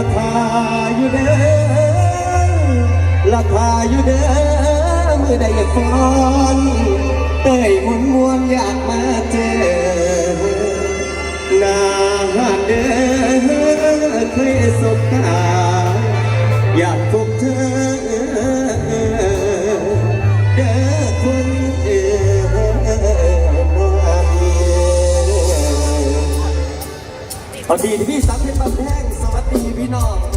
ราคาอยู่เด้อราคาอยู่เด้อมือใดอยากฟ้อนเต้ยมวนมวนอยากมาเจอนาเด้อเคยสบตาอยากพบเธอเด้อคนเอ๋สวัสดีที่พี่สังเพชรบา